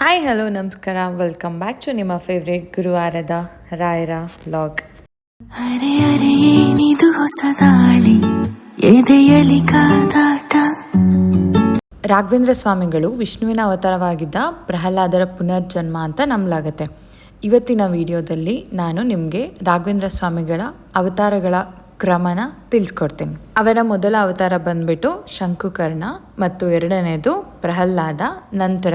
Hi hello ನಮಸ್ಕಾರ. Welcome back to ನಿಮ್ಮ favourite ಗುರುವಾರದ ರಾಯರ ವ್ಲಾಗ್ ಅರೆ ಅರೆ ಏನಿದು ಹೊಸದಾಳಿ ಎದೆಯಲಿ ಕಾದಾಟ? ರಾಘವೇಂದ್ರ ಸ್ವಾಮಿಗಳು ವಿಷ್ಣುವಿನ ಅವತಾರವಾಗಿದ್ದ ಪ್ರಹ್ಲಾದರ ಪುನರ್ಜನ್ಮ ಅಂತ ನಂಬಲಾಗತ್ತೆ. ಇವತ್ತಿನ ವಿಡಿಯೋದಲ್ಲಿ ನಾನು ನಿಮಗೆ ರಾಘವೇಂದ್ರ ಸ್ವಾಮಿಗಳ ಅವತಾರಗಳ ಕ್ರಮನ ತಿಳಿಸ್ಕೊಡ್ತೀನಿ. ಅವರ ಮೊದಲ ಅವತಾರ ಬಂದ್ಬಿಟ್ಟು ಶಂಕುಕರ್ಣ ಮತ್ತು ಎರಡನೇದು ಪ್ರಹ್ಲಾದ, ನಂತರ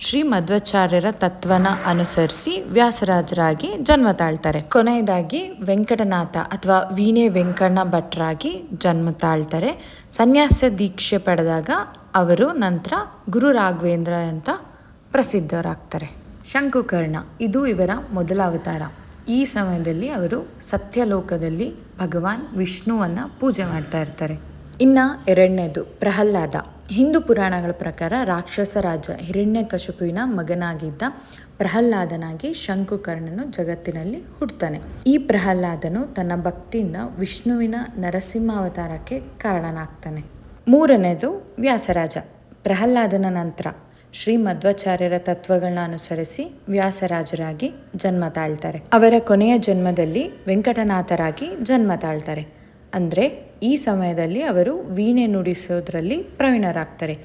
ಶ್ರೀ ಮಧ್ವಾಚಾರ್ಯರ ತತ್ವನ ಅನುಸರಿಸಿ ವ್ಯಾಸರಾಜರಾಗಿ ಜನ್ಮ ತಾಳ್ತಾರೆ. ಕೊನೆಯದಾಗಿ ವೆಂಕಟನಾಥ ಅಥವಾ ವೀಣೆ ವೆಂಕಣ್ಣ ಭಟ್ರಾಗಿ ಜನ್ಮ ತಾಳ್ತಾರೆ. ಸನ್ಯಾಸ ದೀಕ್ಷೆ ಪಡೆದಾಗ ಅವರು ನಂತರ ಗುರು ರಾಘವೇಂದ್ರ ಅಂತ ಪ್ರಸಿದ್ಧರಾಗ್ತಾರೆ. ಶಂಕುಕರ್ಣ, ಇದು ಇವರ ಮೊದಲ ಅವತಾರ. ಈ ಸಮಯದಲ್ಲಿ ಅವರು ಸತ್ಯಲೋಕದಲ್ಲಿ ಭಗವಾನ್ ವಿಷ್ಣುವನ್ನು ಪೂಜೆ ಮಾಡ್ತಾ ಇರ್ತಾರೆ. ಇನ್ನ ಎರಡನೇದು ಪ್ರಹ್ಲಾದ. ಹಿಂದೂ ಪುರಾಣಗಳ ಪ್ರಕಾರ ರಾಕ್ಷಸ ರಾಜ ಹಿರಣ್ಯಕಶಿಪುವಿನ ಮಗನಾಗಿದ್ದ ಪ್ರಹ್ಲಾದನಾಗಿ ಶಂಕುಕರ್ಣನು ಜಗತ್ತಿನಲ್ಲಿ ಹುಡ್ತಾನೆ ಈ ಪ್ರಹ್ಲಾದನು ತನ್ನ ಭಕ್ತಿಯಿಂದ ವಿಷ್ಣುವಿನ ನರಸಿಂಹಾವತಾರಕ್ಕೆ ಕಾರಣನಾಗ್ತಾನೆ. ಮೂರನೇದು ವ್ಯಾಸರಾಜ. ಪ್ರಹ್ಲಾದನ ನಂತರ ಶ್ರೀ ಮಧ್ವಾಚಾರ್ಯರ ತತ್ವಗಳನ್ನ ಅನುಸರಿಸಿ ವ್ಯಾಸರಾಜರಾಗಿ ಜನ್ಮ ತಾಳ್ತಾರೆ. ಅವರ ಕೊನೆಯ ಜನ್ಮದಲ್ಲಿ ವೆಂಕಟನಾಥರಾಗಿ ಜನ್ಮ ತಾಳ್ತಾರೆ. ಅಂದರೆ ಈ ಸಮಯದಲ್ಲಿ ಅವರು ವೀಣೆ ನುಡಿಸೋದ್ರಲ್ಲಿ ಪ್ರವೀಣರಾಗ್ತಾರೆ.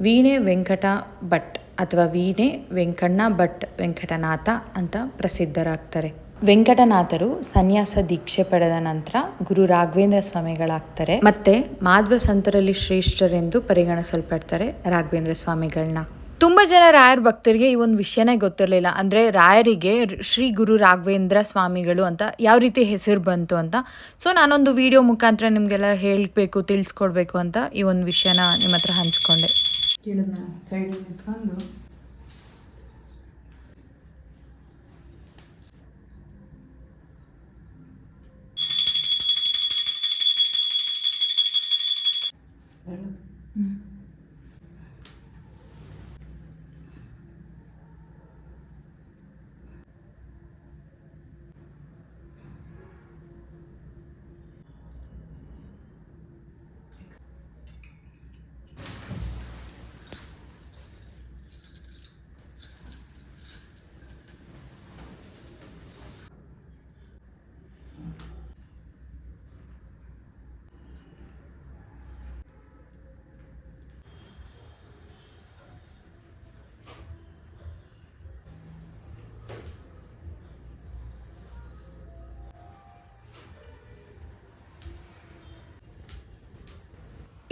ವೀಣೆ ವೆಂಕಟ ಭಟ್ ಅಥವಾ ವೀಣೆ ವೆಂಕಣ್ಣ ಭಟ್ ವೆಂಕಟನಾಥ ಅಂತ ಪ್ರಸಿದ್ಧರಾಗ್ತಾರೆ. ವೆಂಕಟನಾಥರು ಸನ್ಯಾಸ ದೀಕ್ಷೆ ಪಡೆದ ನಂತರ ಗುರು ರಾಘವೇಂದ್ರ ಸ್ವಾಮಿಗಳಾಗ್ತಾರೆ. ಮತ್ತೆ ಮಾಧ್ವ ಸಂತರಲ್ಲಿ ಶ್ರೇಷ್ಠರೆಂದು ಪರಿಗಣಿಸಲ್ಪಡ್ತಾರೆ ರಾಘವೇಂದ್ರ ಸ್ವಾಮಿಗಳನ್ನ ತುಂಬ ಜನ ರಾಯರ ಭಕ್ತರಿಗೆ ಈ ಒಂದು ವಿಷಯನೇ ಗೊತ್ತಿರಲಿಲ್ಲ. ಅಂದರೆ ರಾಯರಿಗೆ ಶ್ರೀ ಗುರು ರಾಘವೇಂದ್ರ ಸ್ವಾಮಿಗಳು ಅಂತ ಯಾವ ರೀತಿ ಹೆಸರು ಬಂತು ಅಂತ. ಸೊ ನಾನೊಂದು ವಿಡಿಯೋ ಮುಖಾಂತರ ನಿಮಗೆಲ್ಲ ಹೇಳಬೇಕು ತಿಳಿಸ್ಕೊಡ್ಬೇಕು ಅಂತ ಈ ಒಂದು ವಿಷಯನ ನಿಮ್ಮ ಹತ್ರ ಹಂಚ್ಕೊಂಡೆ. ಕೇಳಿದ್ನ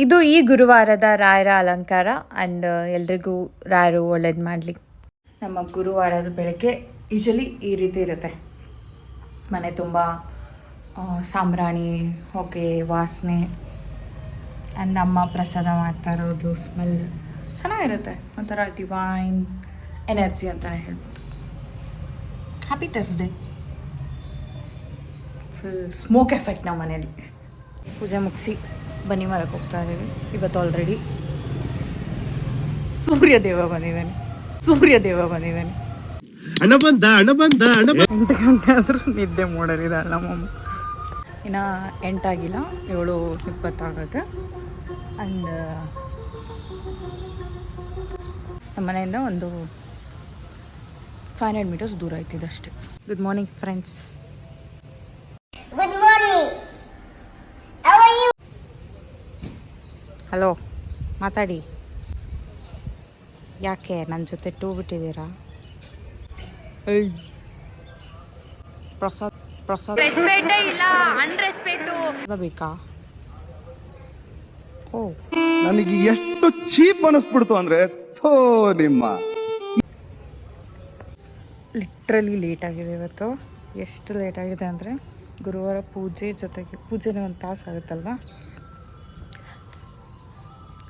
ಇದು ಈ ಗುರುವಾರದ ರಾಯರ ಅಲಂಕಾರ ಆ್ಯಂಡ್ ಎಲ್ರಿಗೂ ರಾಯರು ಒಳ್ಳೇದು ಮಾಡಲಿ. ನಮ್ಮ ಗುರುವಾರದ ಬೆಳಗ್ಗೆ ಯೂಶಲಿ ಈ ರೀತಿ ಇರುತ್ತೆ. ಮನೆ ತುಂಬ ಸಾಂಬ್ರಾಣಿ, ಹೊಗೆ, ವಾಸನೆ ಆ್ಯಂಡ್ ನಮ್ಮ ಪ್ರಸಾದ ಮಾಡ್ತಾ ಇರೋದು ಸ್ಮೆಲ್ ಚೆನ್ನಾಗಿರುತ್ತೆ. ಒಂಥರ ಡಿವೈನ್ ಎನರ್ಜಿ ಅಂತಲೇ ಹೇಳ್ಬೋದು. Happy Thursday full smoke effect ನಮ್ಮ ಮನೇಲಿ ಪೂಜೆ ಮುಗಿಸಿ. ಬನ್ನಿ ಮರಕ್ಕೆ ಹೋಗ್ತಾ ಇದ್ದೀವಿ. ಇವತ್ತು ಆಲ್ರೆಡಿ ಸೂರ್ಯ ದೇವ ಬಂದಿದ್ದಾನೆ. ಸೂರ್ಯ ದೇವ ಬಂದಿದ್ದಾನೆ. ಹಣ ಬಂದ ಹಣ ಬಂದ ಹಣ ಎಂಟು ಗಂಟೆ ಆದರೂ ನಿದ್ದೆ ಮಾಡೋರಿದ್ದಾಳೆ ನಮ್ಮಮ್ಮ ಇನ್ನು ಎಂಟಾಗಿಲ್ಲ ಏಳು ಇಪ್ಪತ್ತಾಗುತ್ತೆ. ಆ್ಯಂಡ್ ನಮ್ಮ ಮನೆಯಿಂದ ಒಂದು ಫೈವ್ ಹಂಡ್ರೆಡ್ ಮೀಟರ್ಸ್ ದೂರ ಆಯ್ತಿದ್ದಷ್ಟೇ ಅಷ್ಟೇ. ಗುಡ್ ಮಾರ್ನಿಂಗ್ ಫ್ರೆಂಡ್ಸ್ ಹಲೋ ಮಾತಾಡಿ. ಯಾಕೆ ನನ್ನ ಜೊತೆ ಟೂ ಬಿಟ್ಟಿದ್ದೀರಾ ಪ್ರಸಾದ್ ಪ್ರಸಾದ್. ಪ್ರಸಾದ್ ಇಲ್ಲ ಬೇಕಾ? ಓ. ನನಗೆ ಎಷ್ಟು ಚೀಪ್ ಅನಿಸ್ಬಿಡ್ತು ಅಂದ್ರೆ ಥೋ ನಿಮ್ಮ. ಲಿಟ್ರಲಿ ಲೇಟ್ ಆಗಿದೆ ಇವತ್ತು. ಎಷ್ಟು ಲೇಟ್ ಆಗಿದೆ ಅಂದರೆ ಗುರುವಾರ ಪೂಜೆ ಜೊತೆಗೆ ಪೂಜೆನೇ ಒಂದು ತಾಸು ಆಗುತ್ತಲ್ವಾ?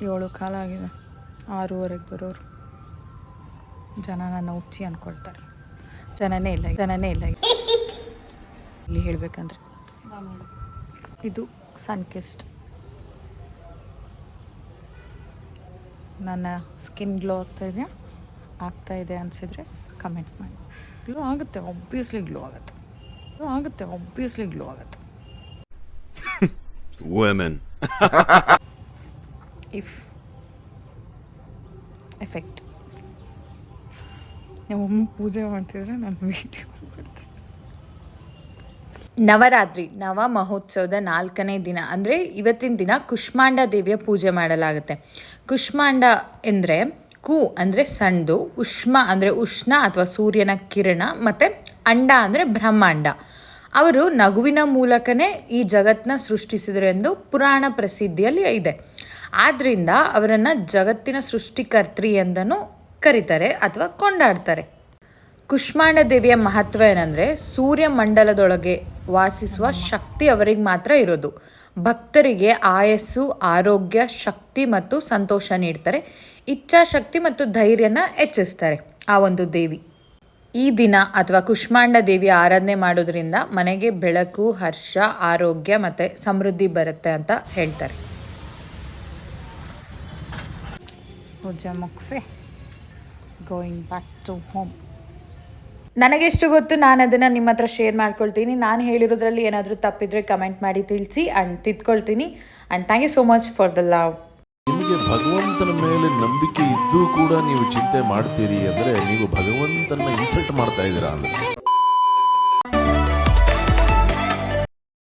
ಏಳು ಕಾಲ ಆಗಿದೆ. ಆರೂವರೆಗೆ ಬರೋರು. ಜನ ನನ್ನ ಹುಚ್ಚಿ ಅಂದ್ಕೊಳ್ತಾರೆ ಜನನೇ ಇಲ್ಲ. ಜನನೇ ಇಲ್ಲ. ಇಲ್ಲಿ ಹೇಳಬೇಕಂದ್ರೆ. ಇದು ಸನ್ಕೆಸ್ಟ್ ನನ್ನ ಸ್ಕಿನ್ ಗ್ಲೋ ಆಗ್ತಾ ಇದೆಯಾ? ಆಗ್ತಾ ಇದೆ ಅನಿಸಿದ್ರೆ ಕಮೆಂಟ್ ಮಾಡಿ. ಗ್ಲೋ ಆಗುತ್ತೆ ಆಬ್ವಿಯಸ್ಲಿ ಗ್ಲೋ ಆಗುತ್ತೆ. ಗ್ಲೋ ಆಗುತ್ತೆ ಆಬ್ವಿಯಸ್ಲಿ ಗ್ಲೋ ಆಗುತ್ತೆ. ಇಫ್ ಎಫೆಕ್ಟ್ ಒಮ್ಮೆ ಪೂಜೆ ಮಾಡ್ತಿದ್ರೆ ನಾನು ವೀಡಿಯೋ ಮಾಡ್ತೀನಿ. ನವರಾತ್ರಿ, ನವ ಮಹೋತ್ಸವದ ನಾಲ್ಕನೇ ದಿನ. ಅಂದರೆ ಇವತ್ತಿನ ದಿನ ಕುಷ್ಮಾಂಡ ದೇವಿಯ ಪೂಜೆ ಮಾಡಲಾಗುತ್ತೆ. ಕುಷ್ಮಾಂಡ ಎಂದರೆ ಕು ಅಂದರೆ ಸಣ್ಣದು ಉಷ್ಮ ಅಂದರೆ ಉಷ್ಣ ಅಥವಾ ಸೂರ್ಯನ ಕಿರಣ, ಮತ್ತು ಅಂಡ ಅಂದರೆ ಬ್ರಹ್ಮಾಂಡ. ಅವರು ನಗುವಿನ ಮೂಲಕನೇ ಈ ಜಗತ್ತನ್ನ ಸೃಷ್ಟಿಸಿದರು ಎಂದು ಪುರಾಣ ಪ್ರಸಿದ್ಧಿಯಲ್ಲಿ ಇದೆ. ಆದ್ದರಿಂದ ಅವರನ್ನು ಜಗತ್ತಿನ ಸೃಷ್ಟಿಕರ್ತ್ರಿ ಎಂದನು ಕರೀತಾರೆ ಅಥವಾ ಕೊಂಡಾಡ್ತಾರೆ. ಕುಷ್ಮಾಂಡ ದೇವಿಯ ಮಹತ್ವ ಏನಂದರೆ ಸೂರ್ಯಮಂಡಲದೊಳಗೆ ವಾಸಿಸುವ ಶಕ್ತಿ ಅವರಿಗೆ ಮಾತ್ರ ಇರೋದು. ಭಕ್ತರಿಗೆ ಆಯಸ್ಸು, ಆರೋಗ್ಯ, ಶಕ್ತಿ ಮತ್ತು ಸಂತೋಷ ನೀಡ್ತಾರೆ. ಇಚ್ಛಾಶಕ್ತಿ ಮತ್ತು ಧೈರ್ಯನ ಹೆಚ್ಚಿಸ್ತಾರೆ ಆ ಒಂದು ದೇವಿ. ಈ ದಿನ ಅಥವಾ ಕುಷ್ಮಾಂಡ ದೇವಿ ಆರಾಧನೆ ಮಾಡೋದ್ರಿಂದ ಮನೆಗೆ ಬೆಳಕು, ಹರ್ಷ, ಆರೋಗ್ಯ ಮತ್ತು ಸಮೃದ್ಧಿ ಬರುತ್ತೆ ಅಂತ ಹೇಳ್ತಾರೆ. ಪೂಜೆ ಮುಗಿಸಿ ಗೋಯಿಂಗ್ ಬ್ಯಾಕ್ ಟು ಹೋಮ್ ನನಗೆಷ್ಟು ಗೊತ್ತು ನಾನು ಅದನ್ನು ನಿಮ್ಮ ಹತ್ರ ಶೇರ್ ಮಾಡ್ಕೊಳ್ತೀನಿ. ನಾನು ಹೇಳಿರೋದ್ರಲ್ಲಿ ಏನಾದರೂ ತಪ್ಪಿದ್ರೆ ಕಮೆಂಟ್ ಮಾಡಿ ತಿಳಿಸಿ and ತಿದ್ಕೊಳ್ತೀನಿ. And thank you so much for the love ನಿಮಗೆ ಭಗವಂತನ ಮೇಲೆ ನಂಬಿಕೆ ಇದ್ದೂ ಕೂಡ ನೀವು ಚಿಂತೆ ಮಾಡ್ತೀರಿ ಅಂದರೆ ನೀವು ಭಗವಂತನ ಇನ್ಸಲ್ಟ್ ಮಾಡ್ತಾ ಇದ್ದೀರಾ ಅಂದ್ರೆ